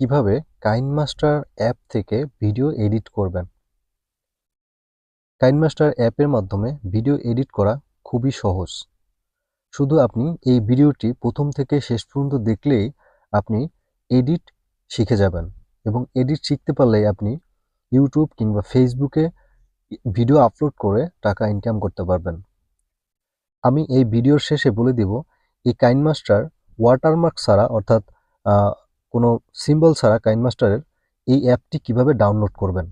কীভাবে KineMaster app থেকে video edit করবেন? কাইনমাস্টার অ্যাপের মাধ্যমে ভিডিও এডিট করা খুবই সহজ। শুধু আপনি এই ভিডিওটি প্রথম থেকে শেষ পর্যন্ত দেখলেই আপনি এডিট শিখে যাবেন এবং এডিট শিখতে পারলেই আপনি ইউটিউব কিংবা ফেসবুকে ভিডিও আপলোড করে টাকা ইনকাম করতে পারবেন। আমি এই ভিডিওর শেষে বলে দিব, এই কাইনমাস্টার ওয়াটারমার্ক ছাড়া অর্থাৎ কোনো সিম্বল ছাড়া কাইনমাস্টারের এই অ্যাপটি কীভাবে ডাউনলোড করবেন?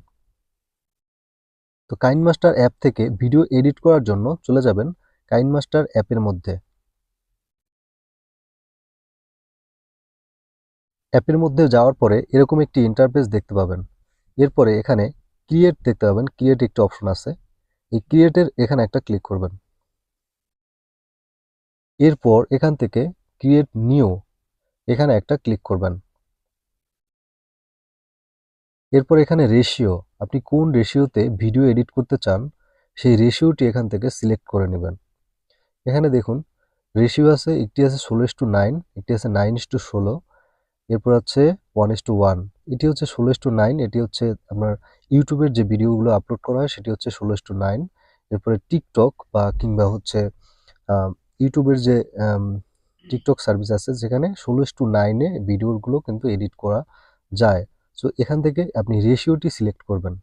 তো কাইনমাস্টার অ্যাপ থেকে ভিডিও এডিট করার জন্য চলে যাবেন কাইনমাস্টার অ্যাপের মধ্যে। অ্যাপের মধ্যে যাওয়ার পরে এরকম একটি ইন্টারফেস দেখতে পাবেন। এরপরে এখানে ক্রিয়েট দেখতে পাবেন। ক্রিয়েট একটি অপশন আছে। এই ক্রিয়েটের এখানে একটা ক্লিক করবেন। এরপর এখান থেকে ক্রিয়েট নিউ এখানে একটা ক্লিক করবেন। এরপর এখানে রেশিও আপনি কোন রেশিওতে ভিডিও এডিট করতে চান, সেই রেশিওটি এখান থেকে সিলেক্ট করে নেবেন। এখানে দেখুন রেশিও আছে, একটি আছে ষোলো ইস টু নাইন, একটি আছে নাইন ইস টু ষোলো, এরপর আছে ওয়ান ইস টু ওয়ান। এটি হচ্ছে ষোলো ইস টু নাইন, এটি হচ্ছে আপনার ইউটিউবের যে ভিডিওগুলো আপলোড করা হয়, সেটি হচ্ছে ষোলো ইস টু নাইন। এরপরে টিকটক বা কিংবা হচ্ছে ইউটিউবের যে টিকটক সার্ভিস আছে, যেখানে ষোলো ইস টু নাইনে ভিডিওগুলো কিন্তু এডিট করা যায়। সো এখান থেকে আপনি রেশিওটি সিলেক্ট করবেন।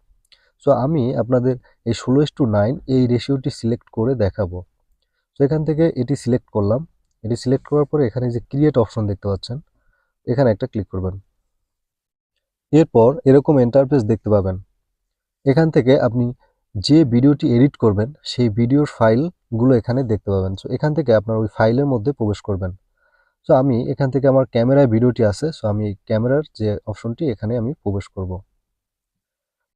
সো আমি আপনাদের এই ষোলো টু নাইন এই রেশিওটি সিলেক্ট করে দেখাবো। সো এখান থেকে এটি সিলেক্ট করলাম। এটি সিলেক্ট করার পরে এখানে যে ক্রিয়েট অপশন দেখতে পাচ্ছেন, এখানে একটা ক্লিক করবেন। এরপর এরকম ইন্টারফেস দেখতে পাবেন। এখান থেকে আপনি যে ভিডিওটি এডিট করবেন, সেই ভিডিওর ফাইলগুলো এখানে দেখতে পাবেন। সো এখান থেকে আপনার ওই ফাইলের মধ্যে প্রবেশ করবেন। সো আমি এখান থেকে আমার ক্যামেরায় ভিডিওটি আছে। সো আমি ক্যামেরার যে অপশনটি, এখানে আমি প্রবেশ করব।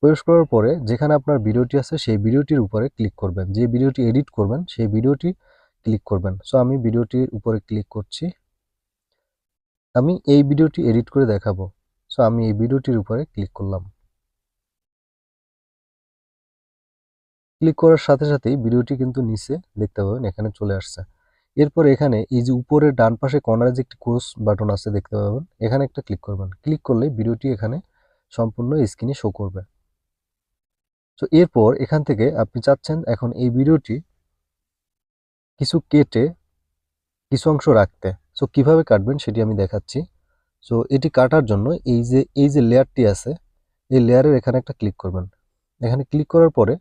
প্রবেশ করার পরে যেখানে আপনার ভিডিওটি আছে, সেই ভিডিওটির উপরে ক্লিক করবেন। যে ভিডিওটি এডিট করবেন, সেই ভিডিওটি ক্লিক করবেন। সো আমি ভিডিওটির উপরে ক্লিক করছি। আমি এই ভিডিওটি এডিট করে দেখাবো। সো আমি এই ভিডিওটির উপরে ক্লিক করলাম। ক্লিক করার সাথে সাথেই ভিডিওটি কিন্তু নিচে দেখতে পাবেন, এখানে চলে আসছে। এরপর এখানে এই যে উপরে ডান পাশে কর্নারে যে একটি ক্রোস বাটন আছে দেখতে পাবেন, এখানে একটা ক্লিক করবেন। ক্লিক করলে ভিডিওটি এখানে সম্পূর্ণ স্ক্রিনে শো করবে। তো এরপর এখান থেকে আপনি চাচ্ছেন এখন এই ভিডিওটি কিছু কেটে কিছু অংশ রাখতে। সো কীভাবে কাটবেন সেটি আমি দেখাচ্ছি। সো এটি কাটার জন্য এই যে এই যে লেয়ারটি আছে, এই লেয়ারের এখানে একটা ক্লিক করবেন। এখানে ক্লিক করার পরে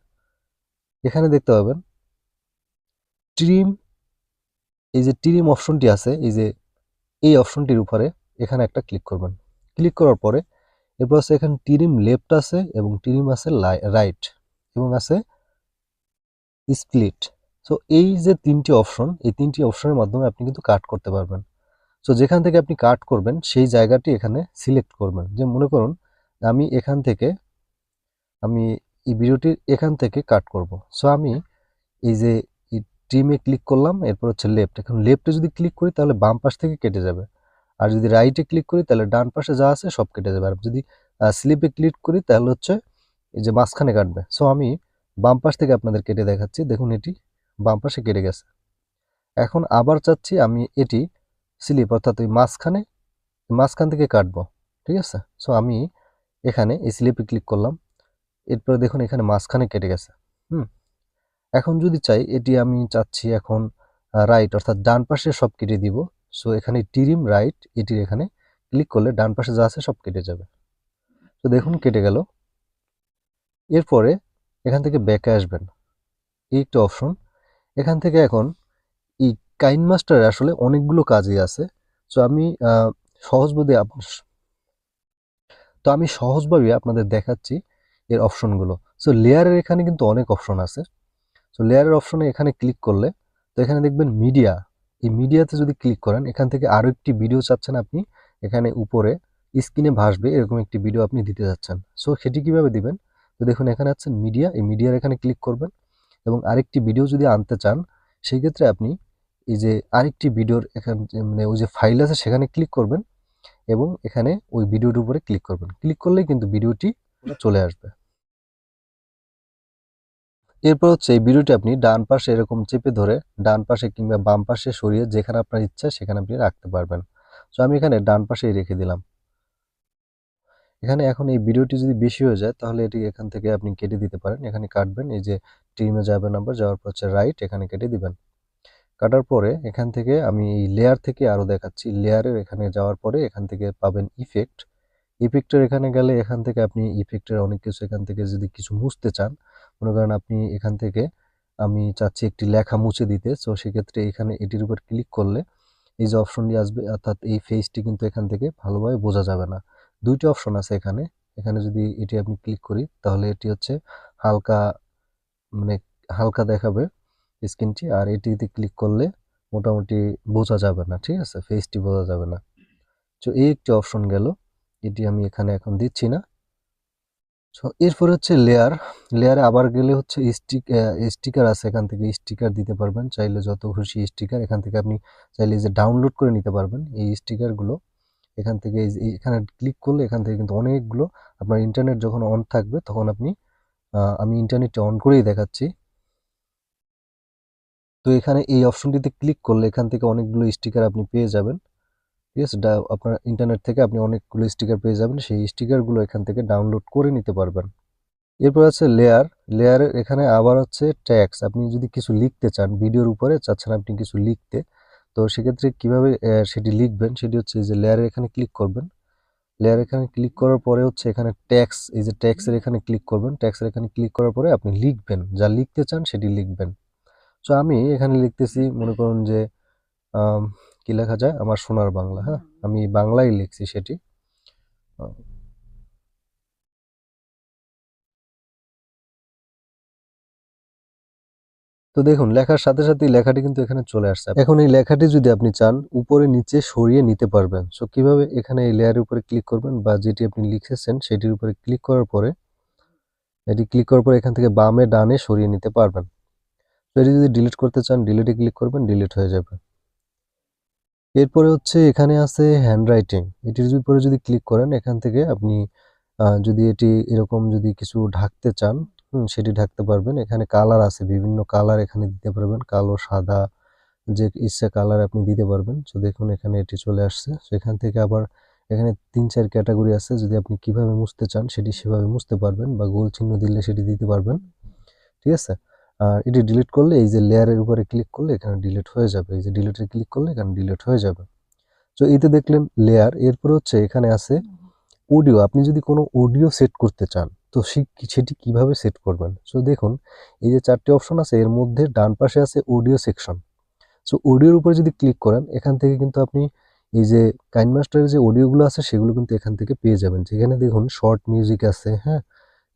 এখানে দেখতে পাবেন ট্রিম এই যে ট্রিম অপশনটি আছে, এই যে এই অপশনটির উপরে এখানে একটা ক্লিক করবেন। ক্লিক করার পরে এরপর আছে এখানে ট্রিম লেফট আছে এবং ট্রিম আছে রাইট এবং আছে স্প্লিট। সো এই যে তিনটি অপশন, এই তিনটি অপশনের মাধ্যমে আপনি কিন্তু কাট করতে পারবেন। সো যেখান থেকে আপনি কাট করবেন, সেই জায়গাটি এখানে সিলেক্ট করবেন। যে মনে করুন আমি এখান থেকে, আমি এই ভিডিওটির এখান থেকে কাট করব। সো আমি এই যে ট্রিমে ক্লিক করলাম, এরপর হচ্ছে লেফট এখন লেফটে যদি ক্লিক করি, তাহলে বাম পাশ থেকে কেটে যাবে। আর যদি রাইটে ক্লিক করি, তাহলে ডান পাশে যা আছে সব কেটে যাবে। আর যদি স্লিপে ক্লিক করি, তাহলে হচ্ছে এই যে মাঝখানে কাটবে। সো আমি বাম পাশ থেকে আপনাদের কেটে দেখাচ্ছি। দেখুন এটি বাম পাশে কেটে গেছে। এখন আবার চাচ্ছি আমি এটি স্লিপ অর্থাৎ ওই মাঝখানে, মাঝখান থেকে কাটবো। ঠিক আছে? সো আমি এখানে এই স্লিপে ক্লিক করলাম। এরপরে দেখুন এখানে মাঝখানে কেটে গেছে। হুম? এখন যদি চাই, এটি আমি চাচ্ছি এখন রাইট অর্থাৎ ডান পাশে সব কেটে দিব। সো এখানে টিরিম রাইট এটির এখানে ক্লিক করলে ডান পাশে যা আছে সব কেটে যাবে। তো দেখুন, কেটে গেল। এরপরে এখান থেকে ব্যাকে আসবেন। এই একটা অপশন এখান থেকে এখন এই কাইন মাস্টার আসলে অনেকগুলো কাজই আছে। সো আমি সহজভাবে তো আমি সহজভাবে আপনাদের দেখাচ্ছি এর অপশনগুলো সো লেয়ারের এখানে কিন্তু অনেক অপশন আছে। সো লেয়ারের অপশনে এখানে ক্লিক করলে, তো এখানে দেখবেন মিডিয়া এই মিডিয়াতে যদি ক্লিক করেন, এখান থেকে আরও একটি ভিডিও চাচ্ছেন আপনি, এখানে উপরে স্ক্রিনে ভাসবে, এরকম একটি ভিডিও আপনি দিতে যাচ্ছেন। সো সেটি কীভাবে দিবেন? তো দেখুন, এখানে আছেন মিডিয়া এই মিডিয়ার এখানে ক্লিক করবেন এবং আরেকটি ভিডিও যদি আনতে চান, সেই ক্ষেত্রে আপনি এই যে আরেকটি ভিডিওর এখানে মানে ওই যে ফাইল আছে, সেখানে ক্লিক করবেন এবং এখানে ওই ভিডিওর উপরে ক্লিক করবেন। ক্লিক করলেই কিন্তু ভিডিওটি চলে আসবে। এরপর হচ্ছে এই ভিডিওটি আপনি ডান পাশে এরকম চেপে ধরে ডান পাশে কিংবা বাম পাশে সরিয়ে যেখানে আপনার ইচ্ছা সেখানে আপনি রাখতে পারবেন। সো আমি এখানে ডান পাশেই রেখে দিলাম। এখানে এখন এই ভিডিওটি যদি বেশি হয়ে যায় তাহলে এটি এখান থেকে আপনি কেটে দিতে পারেন। এখানে কাটবেন, এই যে টিমে যাবে নাম্বার যাওয়ার পর হচ্ছে রাইট এখানে কেটে দিবেন। কাটার পরে এখান থেকে আমি এই লেয়ার থেকে আরও দেখাচ্ছি। লেয়ারের এখানে যাওয়ার পরে এখান থেকে পাবেন ইফেক্ট ইফেক্টের এখানে গেলে এখান থেকে আপনি ইফেক্টের অনেক কিছু এখান থেকে যদি কিছু মুছতে চান মনে করেন আপনি এখান থেকে আমি চাচ্ছি একটি লেখা মুছে দিতে সো সেক্ষেত্রে এখানে এটির উপর ক্লিক করলে এই যে অপশনটি আসবে, অর্থাৎ এই ফেসটি কিন্তু এখান থেকে ভালোভাবে বোঝা যাবে না। দুইটি অপশন আছে এখানে। এখানে যদি এটি আপনি ক্লিক করি, তাহলে এটি হচ্ছে হালকা মানে হালকা দেখাবে স্ক্রিনটি আর এটিতে ক্লিক করলে মোটামুটি বোঝা যাবে না, ঠিক আছে? ফেসটি বোঝা যাবে না। তো এই একটি অপশন গেল। এটি আমি এখানে এখন দিচ্ছি না। সো এরপরে হচ্ছে লেয়ার লেয়ারে আবার গেলে হচ্ছে স্টিক স্টিকার আছে এখান থেকে স্টিকার দিতে পারবেন। চাইলে যত খুশি স্টিকার এখান থেকে আপনি চাইলে যে ডাউনলোড করে নিতে পারবেন এই স্টিকারগুলো এখান থেকে এখানে ক্লিক করলে এখান থেকে কিন্তু অনেকগুলো আপনার ইন্টারনেট যখন অন থাকবে তখন আপনি আমি ইন্টারনেটটি অন করেই দেখাচ্ছি। তো এখানে এই অপশনটিতে ক্লিক করলে এখান থেকে অনেকগুলো স্টিকার আপনি পেয়ে যাবেন। ঠিক আছে? আপনার ইন্টারনেট থেকে আপনি অনেকগুলো স্টিকার পেয়ে যাবেন, সেই স্টিকারগুলো এখান থেকে ডাউনলোড করে নিতে পারবেন। এরপর আছে লেয়ার লেয়ারের এখানে আবার হচ্ছে ট্যাক্স আপনি যদি কিছু লিখতে চান ভিডিওর উপরে চাচ্ছেন আপনি কিছু লিখতে, তো সেক্ষেত্রে কীভাবে সেটি লিখবেন? সেটি হচ্ছে যে লেয়ারের এখানে ক্লিক করবেন। লেয়ার এখানে ক্লিক করার পরে হচ্ছে এখানে ট্যাক্স এই যে ট্যাক্সের এখানে ক্লিক করবেন। ট্যাক্সের এখানে ক্লিক করার পরে আপনি লিখবেন। যা লিখতে চান সেটি লিখবেন। সো আমি এখানে লিখতেছি, মনে করুন যে কি লেখা যায়? আমার সোনার বাংলা হ্যাঁ? আমি বাংলায় লিখছি সেটি। তো দেখুন লেখার সাথে সাথে লেখাটি কিন্তু এখানে চলে আসছে। এখন এই লেখাটি যদি আপনি চান উপরে নিচে সরিয়ে নিতে পারবেন। সো কীভাবে এখানে এই লেয়ারের উপরে ক্লিক করবেন বা যেটি আপনি লিখেছেন সেটির উপরে ক্লিক করার পরে এটি ক্লিক করার পরে এখান থেকে বামে ডানে সরিয়ে নিতে পারবেন। তো এটি যদি ডিলিট করতে চান ডিলিটে ক্লিক করবেন ডিলিট হয়ে যাবে। এরপরে হচ্ছে এখানে আছে হ্যান্ডরাইটিং এটির উপরে যদি ক্লিক করেন, এখান থেকে আপনি যদি এটি এরকম যদি কিছু ঢাকতে চান সেটি ঢাকতে পারবেন। এখানে কালার আছে, বিভিন্ন কালার এখানে দিতে পারবেন। কালো, সাদা, যে ইচ্ছা কালার আপনি দিতে পারবেন। তো দেখুন, এখানে এটি চলে আসছে। সেখান থেকে আবার এখানে তিন, চার ক্যাটাগরি আছে। যদি আপনি কীভাবে মুছতে চান, সেটি সেভাবে মুছতে পারবেন বা গোল চিহ্ন দিলে সেটি দিতে পারবেন। ঠিক আছে? আর এটি ডিলিট করলে এই যে লেয়ারের উপরে ক্লিক করলে এখানে ডিলিট হয়ে যাবে। এই যে ডিলিটে ক্লিক করলে এখানে ডিলিট হয়ে যাবে। তো এতে দেখলেন লেয়ার এরপর হচ্ছে এখানে আছে অডিও আপনি যদি কোনো অডিও সেট করতে চান, তো সেটি কীভাবে সেট করবেন? সো দেখুন, এই যে চারটি অপশন আছে, এর মধ্যে ডান পাশে আছে অডিও সেকশন সো অডিওর উপরে যদি ক্লিক করেন, এখান থেকে কিন্তু আপনি এই যে কাইনমাস্টারের যে অডিওগুলো আছে, সেগুলো কিন্তু এখান থেকে পেয়ে যাবেন। যেখানে দেখুন শর্ট মিউজিক আছে হ্যাঁ?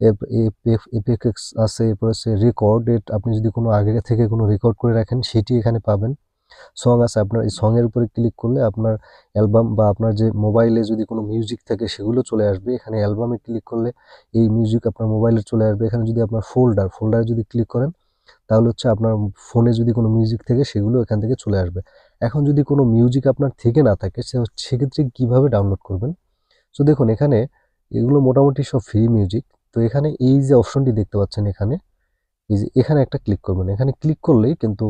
এফেক্স আছে, এরপর আছে রেকর্ড আপনি যদি কোনো আগে থেকে কোনো রেকর্ড করে রাখেন, সেটি এখানে পাবেন। সং আছে, আপনার এই সঙের উপরে ক্লিক করলে আপনার অ্যালবাম বা আপনার যে মোবাইলে যদি কোনো মিউজিক থাকে, সেগুলো চলে আসবে। এখানে অ্যালবামে ক্লিক করলে এই মিউজিক আপনার মোবাইলে চলে আসবে। এখানে যদি আপনার ফোল্ডার ফোল্ডারে যদি ক্লিক করেন, তাহলে হচ্ছে আপনার ফোনে যদি কোনো মিউজিক থাকে, সেগুলো এখান থেকে চলে আসবে। এখন যদি কোনো মিউজিক আপনার থেকে না থাকে, সে সেক্ষেত্রে কীভাবে ডাউনলোড করবেন? সো দেখুন, এখানে এগুলো মোটামুটি সব ফ্রি মিউজিক তো এখানে এই যে অপশনটি দেখতে পাচ্ছেন এখানে, এই যে এখানে একটা ক্লিক করবেন। এখানে ক্লিক করলেই কিন্তু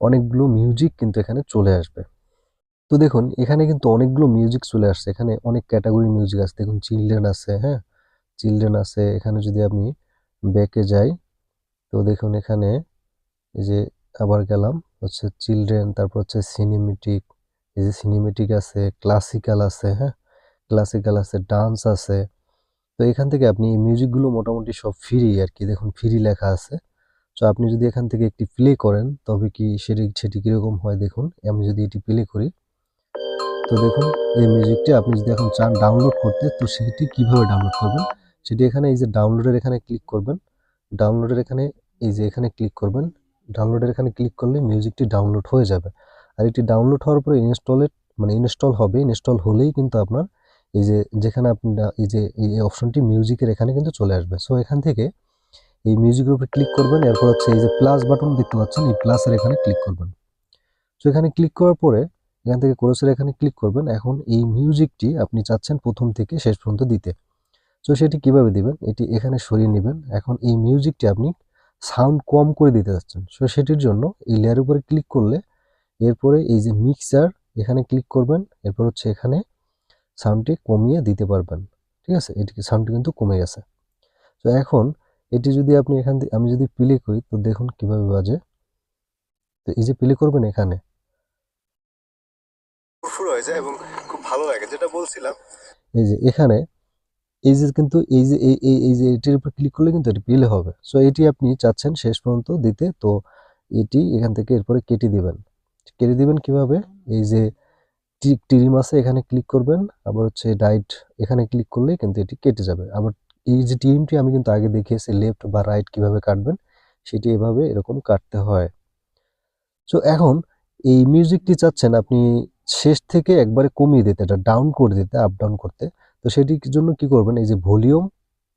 অনেকগুলো মিউজিক কিন্তু এখানে চলে আসবে। তো দেখুন, এখানে কিন্তু অনেকগুলো মিউজিক চলে আসছে। এখানে অনেক ক্যাটাগরি মিউজিক আছে। দেখুন চিলড্রেন আছে হ্যাঁ? চিলড্রেন আছে। এখানে যদি আমি ব্যাকে যাই, তো দেখুন এখানে এই যে আবার গেলাম, হচ্ছে চিলড্রেন তারপর হচ্ছে সিনেমেটিক এই যে সিনেমেটিক আছে ক্লাসিক্যাল আছে হ্যাঁ? ক্লাসিক্যাল আছে ডান্স আছে। তো এখান থেকে আপনি এই মিউজিকগুলো মোটামুটি সব ফ্রি আর কি। দেখুন ফ্রি লেখা আছে। তো আপনি যদি এখান থেকে একটি প্লে করেন, তবে কি সেটি সেটি কীরকম হয় দেখুন। আমি যদি এটি প্লে করি, তো দেখুন, এই মিউজিকটি আপনি যদি এখন চান ডাউনলোড করতে, তো সেটি কীভাবে ডাউনলোড করবেন? সেটি এখানে এই যে ডাউনলোডের এখানে ক্লিক করবেন। ডাউনলোডের এখানে, এই যে এখানে ক্লিক করবেন। ডাউনলোডের এখানে ক্লিক করলে মিউজিকটি ডাউনলোড হয়ে যাবে। আর এটি ডাউনলোড হওয়ার পরে ইনস্টলের মানে ইনস্টল হবে। ইনস্টল হলেই কিন্তু আপনার এই যে যেখানে আপনি এই যে এই অপশনটি মিউজিকের এখানে কিন্তু চলে আসবে। সো এখান থেকে এই মিউজিকের উপরে ক্লিক করবেন, এরপর হচ্ছে এই যে প্লাস বাটন দেখতে পাচ্ছেন, এই প্লাসের এখানে ক্লিক করবেন। তো এখানে ক্লিক করার পরে এখান থেকে কোরসের এখানে ক্লিক করবেন। এখন এই মিউজিকটি আপনি চাচ্ছেন প্রথম থেকে শেষ পর্যন্ত দিতে। তো সেটি কীভাবে দিবেন? এটি এখানে সরিয়ে নেবেন। এখন এই মিউজিকটি আপনি সাউন্ড কম করে দিতে যাচ্ছেন সো সেটির জন্য এই লেয়ার উপরে ক্লিক করলে এরপরে এই যে মিক্সার এখানে ক্লিক করবেন। এরপর হচ্ছে এখানে সাউন্ডটি কমিয়ে দিতে পারবেন। ঠিক আছে? এটি সাউন্ডটি কিন্তু কমে গেছে। তো এখন এটি যদি আপনি এখান থেকে আমি যদি প্লে করি তো দেখুন কীভাবে বাজে। তো এই যে প্লে করবেন এখানে। হয়ে যায় এবং খুব ভালো লাগে যেটা বলছিলাম। এই যে এখানে এই যে কিন্তু এই যে এই এই যে এটির উপর ক্লিক করলে কিন্তু এটি প্লে হবে। সো এটি আপনি চাচ্ছেন শেষ পর্যন্ত দিতে তো এটি এখান থেকে এরপরে কেটে দিবেন। কেটে দিবেন কীভাবে? এই যে টিরিম আছে, এখানে ক্লিক করবেন। আবার হচ্ছে ডাইট এখানে ক্লিক করলেই কিন্তু এটি কেটে যাবে। আবার এই যে টিরিমটি আমি কিন্তু আগে দেখিয়েছি লেফট বা রাইট কীভাবে কাটবেন, সেটি এভাবে এরকম কাটতে হয়। সো এখন এই মিউজিকটি চাচ্ছেন আপনি শেষ থেকে একবারে কমিয়ে দিতে, এটা ডাউন করে দিতে আপ ডাউন করতে। তো সেটির জন্য কি করবেন, এই যে ভলিউম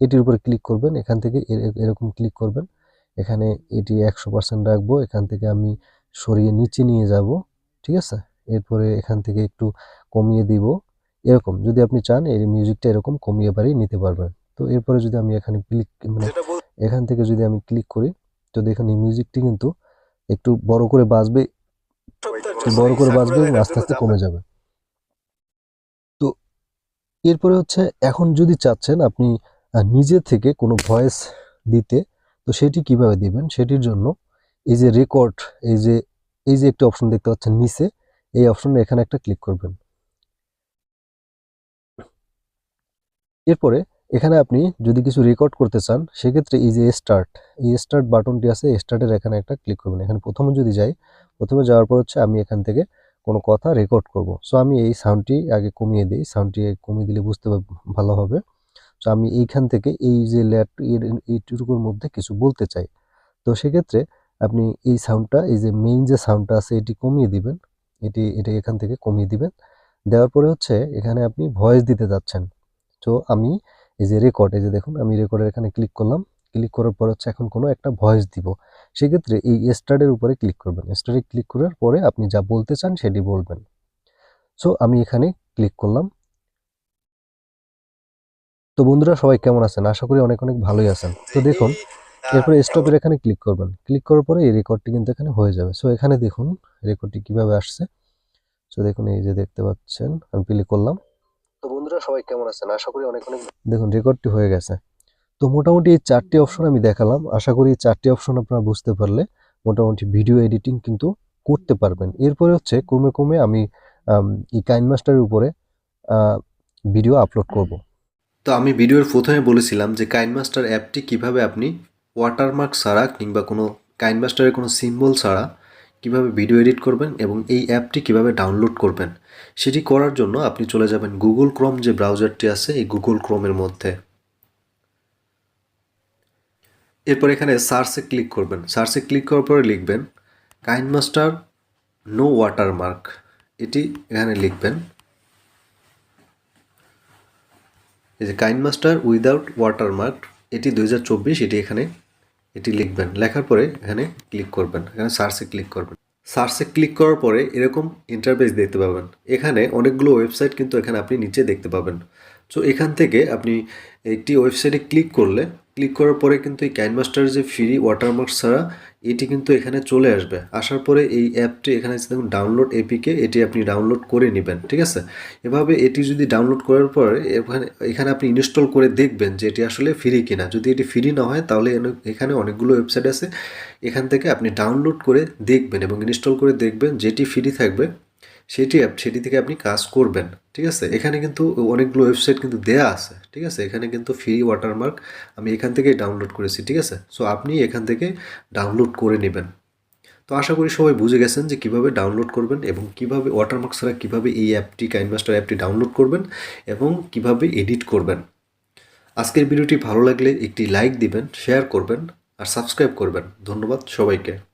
এটির উপরে ক্লিক করবেন। এখান থেকে এরকম ক্লিক করবেন। এখানে এটি একশো পার্সেন্ট রাখব। এখান থেকে আমি সরিয়ে নিচে নিয়ে যাব। ঠিক আছে? এরপরে এখান থেকে একটু কমিয়ে দিব। এরকম যদি আপনি চান এই মিউজিকটা এরকম কমিয়ে বাড়িয়ে নিতে পারবেন। তো এরপরে যদি আমি এখানে ক্লিক মানে এখান থেকে যদি আমি ক্লিক করি তো দেখুন এই মিউজিকটি কিন্তু একটু বড় করে বাজবে বড় করে বাজবে এবং আস্তে আস্তে কমে যাবে। তো এরপরে হচ্ছে এখন যদি চাচ্ছেন আপনি নিজে থেকে কোনো ভয়েস দিতে তো সেটি কীভাবে দিবেন? সেটির জন্য এই যে রেকর্ড এই যে এই যে একটা অপশন দেখতে পাচ্ছেন নিচে এই অপশনে এখানে একটা ক্লিক করবেন। এরপরে এখানে আপনি যদি কিছু রেকর্ড করতে চান, সেক্ষেত্রে এই যে স্টার্ট এই স্টার্ট বাটনটি আছে স্টার্টের এখানে একটা ক্লিক করবেন। এখানে প্রথমে যদি যাই, প্রথমে যাওয়ার পর হচ্ছে আমি এখান থেকে কোনো কথা রেকর্ড করব। সো আমি এই সাউন্ডটি আগে কমিয়ে দিই। সাউন্ডটি কমিয়ে দিলে বুঝতে ভালো হবে। সো আমি এইখান থেকে এই যে ল্যাট এইটুকুর মধ্যে কিছু বলতে চাই। তো সেক্ষেত্রে আপনি এই সাউন্ডটা এই যে মেইন যে সাউন্ডটা আছে, এটি কমিয়ে দিবেন। এটি, এটা এখান থেকে কমিয়ে দিবেন। দেওয়ার পরে হচ্ছে এখানে আপনি ভয়েস দিতে যাচ্ছেন। তো আমি এই যে রেকর্ড এই যে দেখুন, আমি রেকর্ডের এখানে ক্লিক করলাম। ক্লিক করার পর হচ্ছে এখন কোনো একটা ভয়েস দিব। সেক্ষেত্রে এই স্টার্টের উপরে ক্লিক করবেন। স্টার্টে ক্লিক করার পরে আপনি যা বলতে চান সেটি বলবেন। সো আমি এখানে ক্লিক করলাম। তো বন্ধুরা সবাই কেমন আছেন? আশা করি অনেক অনেক ভালোই আছেন। তো দেখুন এরপরে স্টপের এখানে ক্লিক করবেন। ক্লিক করার পরে এই রেকর্ডটি কিন্তু এখানে হয়ে যাবে। সো এখানে দেখুন রেকর্ডটি কীভাবে আসছে। সো দেখুন এই যে দেখতে পাচ্ছেন আমি ক্লিক করলাম। তো বন্ধুরা সবাই কেমন আছেন? আশা করি অনেক অনেক দেখুন রেকর্ডটি হয়ে গেছে। তো মোটামুটি এই চারটি অপশন আমি দেখালাম। আশা করি এই চারটি অপশন আপনারা বুঝতে পারলে মোটামুটি ভিডিও এডিটিং কিন্তু করতে পারবেন। এরপরে হচ্ছে ক্রমে ক্রমে আমি এই কাইন মাস্টারের উপরে ভিডিও আপলোড করব। তো আমি ভিডিওর প্রথমে বলেছিলাম যে কাইনমাস্টার অ্যাপটি কীভাবে আপনি ওয়াটারমার্ক ছাড়া কিংবা কোনো কাইনমাস্টারের কোনো সিম্বল ছাড়া কীভাবে ভিডিও এডিট করবেন এবং এই অ্যাপটি কীভাবে ডাউনলোড করবেন, সেটি করার জন্য আপনি চলে যাবেন গুগল ক্রোম যে ব্রাউজারটি আছে এই গুগল ক্রোমের মধ্যে। এরপর এখানে সার্চে ক্লিক করবেন। সার্চে ক্লিক করার পরে লিখবেন কাইনমাস্টার নো ওয়াটারমার্ক এটি এখানে লিখবেন, এই যে কাইন মাস্টার উইদাউট ওয়াটারমার্ক এটি দু হাজার চব্বিশ, এটি এখানে এটি লিখবেন। লেখার পরে এখানে ক্লিক করবেন। এখানে সার্চে ক্লিক করবেন। সার্চে ক্লিক করার পরে এরকম ইন্টারফেস দেখতে পাবেন। এখানে অনেকগুলো ওয়েবসাইট কিন্তু এখানে আপনি নিচে দেখতে পাবেন। সো এখান থেকে আপনি একটি ওয়েবসাইটে ক্লিক করলে ক্লিক করার পরে কিন্তু এই কাইনমাস্টার যে ফ্রি ওয়াটারমার্ক ছাড়া, এটি কিন্তু এখানে চলে আসবে। আসার পরে এই অ্যাপটি এখানে দেখুন ডাউনলোড এপিকে এটি আপনি ডাউনলোড করে নেবেন, ঠিক আছে? এভাবে এটি যদি ডাউনলোড করার পরে, এখানে এখানে আপনি ইনস্টল করে দেখবেন যে এটি আসলে ফ্রি কিনা। যদি এটি ফ্রি না হয়, তাহলে এখানে অনেকগুলো ওয়েবসাইট আছে। এখান থেকে আপনি ডাউনলোড করে দেখবেন এবং ইনস্টল করে দেখবেন যেটি ফ্রি থাকবে। সেটি অ্যাপ সেটি থেকে আপনি কাজ করবেন, ঠিক আছে? এখানে কিন্তু অনেকগুলো ওয়েবসাইট কিন্তু দেয়া আছে, ঠিক আছে? এখানে কিন্তু ফ্রি ওয়াটারমার্ক আমি এখান থেকেই ডাউনলোড করেছি, ঠিক আছে? সো আপনি এখান থেকে ডাউনলোড করে নেবেন। তো আশা করি সবাই বুঝে গেছেন যে কীভাবে ডাউনলোড করবেন এবং কীভাবে ওয়াটারমার্ক ছাড়া কীভাবে এই অ্যাপটি কাইনমাস্টার অ্যাপটি ডাউনলোড করবেন এবং কীভাবে এডিট করবেন। আজকের ভিডিওটি ভালো লাগলে একটি লাইক দিবেন শেয়ার করবেন আর সাবস্ক্রাইব করবেন। ধন্যবাদ সবাইকে।